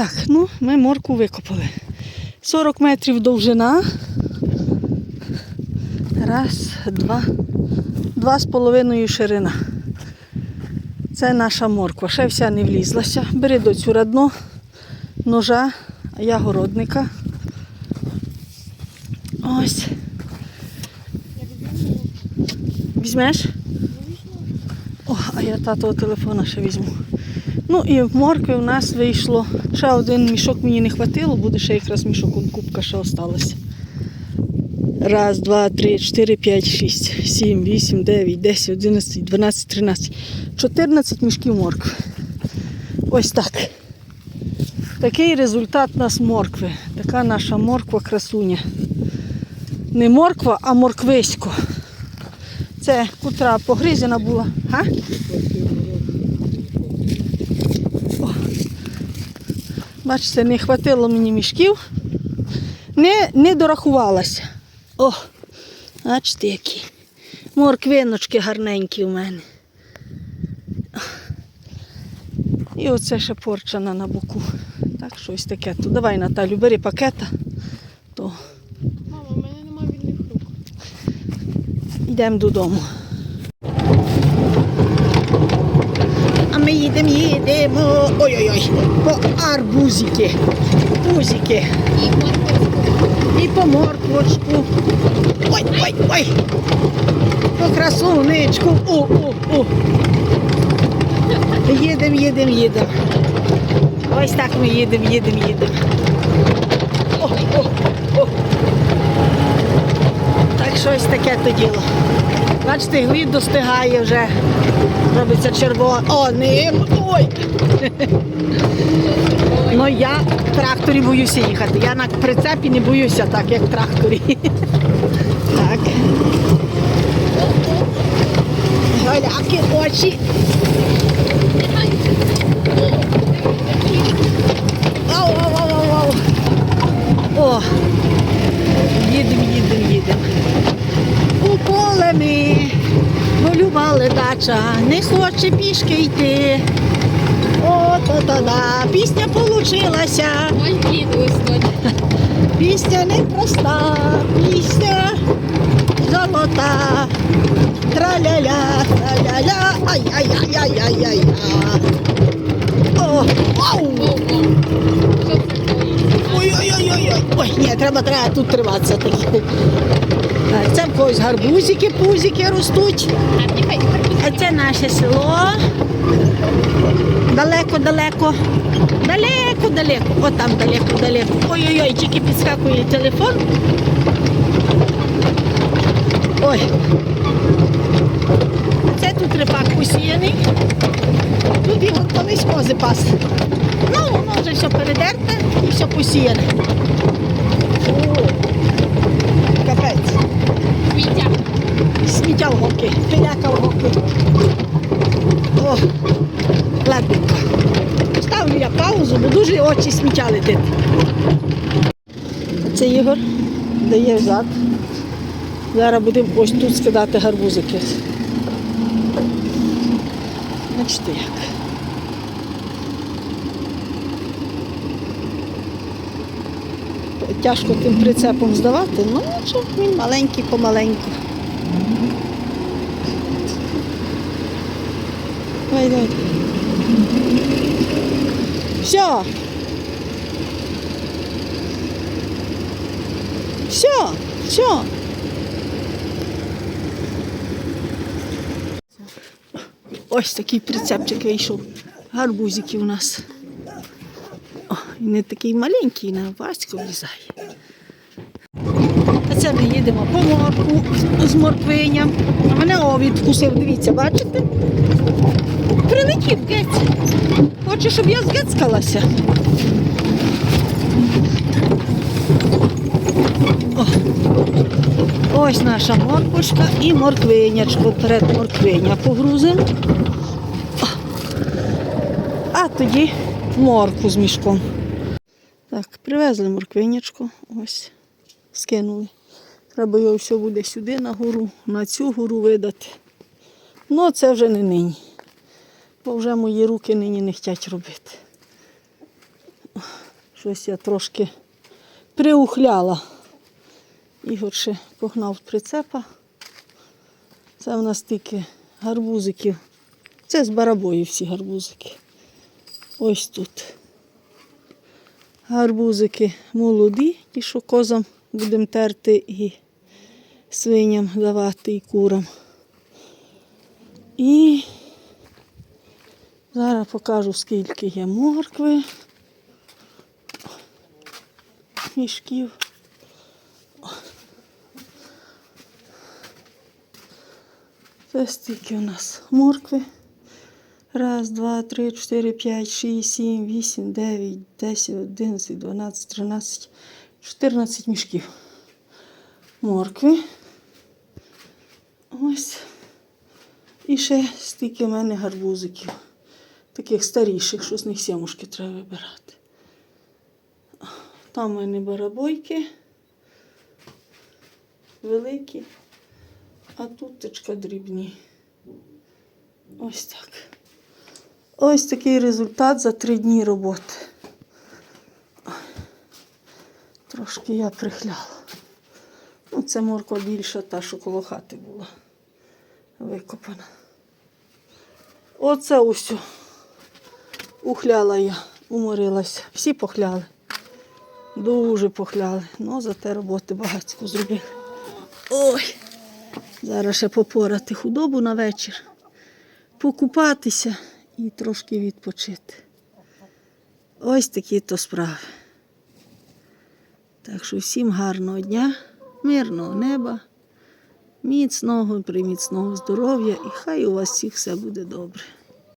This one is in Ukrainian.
Так, ну, ми морку викопали. 40 метрів довжина. Раз, два, два з половиною ширина. Це наша морква. Ще вся не влізлася. Бери до цю радно, ножа, а я городника. Ось. Візьмеш? О, а я татового телефона ще візьму. Ну і в моркви у нас вийшло. Ще один мішок мені не вистачило, буде ще якраз мішок, кубка ще осталася. Раз, два, три, чотири, п'ять, шість, сім, вісім, дев'ять, десять, одинадцять, дванадцять, тринадцять. Чотирнадцять мішків моркви. Ось так. Такий результат у нас моркви. Така наша морква красуня. Не морква, а морквисько. Це котра погризена була. Га? Бачите, не хватило мені мішків. Не, не дорахувалася. О, бачите, які. Морквиночки гарненькі у мене. І оце ще порчана на боку. Так, щось таке. То давай, Наталю, бери пакета, то Мама, в мене немає вільних рук. йдемо додому. Ми їдемо, їдемо. Ой-ой-ой, по арбузики. Бузики. І по морквочку. Ой, ой, ой. По красуничку. О. Їдемо, їдемо, їдемо. Ось так ми їдемо, їдемо, їдемо. О, о. Так щось таке то діло. Бачите, глід достигає вже. Робиться червоно. О, ним. Ой. Ну я в тракторі боюся їхати. Я на прицепі не боюся так, як в тракторі. Так. Голяки, очі. Ау, ау, ау, ау, ау. О, їдемо, У поле ми полювали дача, не хоче пішки йти. О, та-та-да, пісня получилася. Пісня непроста, пісня золота. Траля-ля, траля-ля, ай-яй-яй-яй-яй-яй. О, ау! Ой-ой-ой-ой. Ні, треба, треба тут триматися таки. Це в когось гарбузики, пузики ростуть. А це наше село. Далеко, далеко. Далеко, далеко. О, там далеко, далеко. Ой-ой-ой, тільки підскакує телефон. Ой. Це тут репак посіяний. Тут його колись кози пас. Ну, воно вже все передерте і все посіяне. Сміття в гоки, пиляка в гоки. О, ладненько. Ставлю я паузу, бо дуже очі сміття летить. Це Ігор дає взад. Зараз будемо ось тут скидати гарбузики. Бачите як. Тяжко тим прицепом здавати, ну нічого, він маленький помаленьку. Давай, давай. Все. Все, все. Ось такий прицепчик вийшов. Гарбузики у нас. О, і не такий маленький, на Ваську влізає. Ми їдемо по морку з морквиням. Мене овід вкусив, дивіться, бачите? Прилетів гець. Хоче, щоб я згецькалася. О. Ось наша морквочка і морквинячко. Перед морквиня погрузимо. А тоді морку з мішком. Так, привезли морквинячку. Ось, скинули. Треба його все буде сюди на гору, на цю гору видати. Ну, це вже не нині. Бо вже мої руки нині не хочуть робити. Щось я трошки приухляла. Ігор ще погнав прицепа. Це в нас тільки гарбузиків. Це з барабою всі гарбузики. Ось тут. Гарбузики молоді, ті, що козам будемо терти і свиням давати і курам. І зараз покажу, скільки є моркви, мішків. Це стільки у нас моркви. Раз, два, три, чотири, п'ять, шість, сім, вісім, дев'ять, десять, одинадцять, дванадцять, тринадцять, чотирнадцять мішків. Моркви. Ось. І ще стільки в мене гарбузиків. Таких старіших, що з них сімушки треба вибирати. Там в мене барабойки великі, а тут тичка дрібні. Ось так. Ось такий результат за три дні роботи. Трошки я прихляла. Ну, це морква більша, та, що коло хати була викопана. Оце усю. Ухляла я, уморилася. Всі похляли. Дуже похляли. Ну, зате роботи багатько зробили. Ой! Зараз ще попорати худобу на вечір, покупатися і трошки відпочити. Ось такі то справи. Так що всім гарного дня, мирного неба, міцного, приміцного здоров'я і хай у вас всіх все буде добре.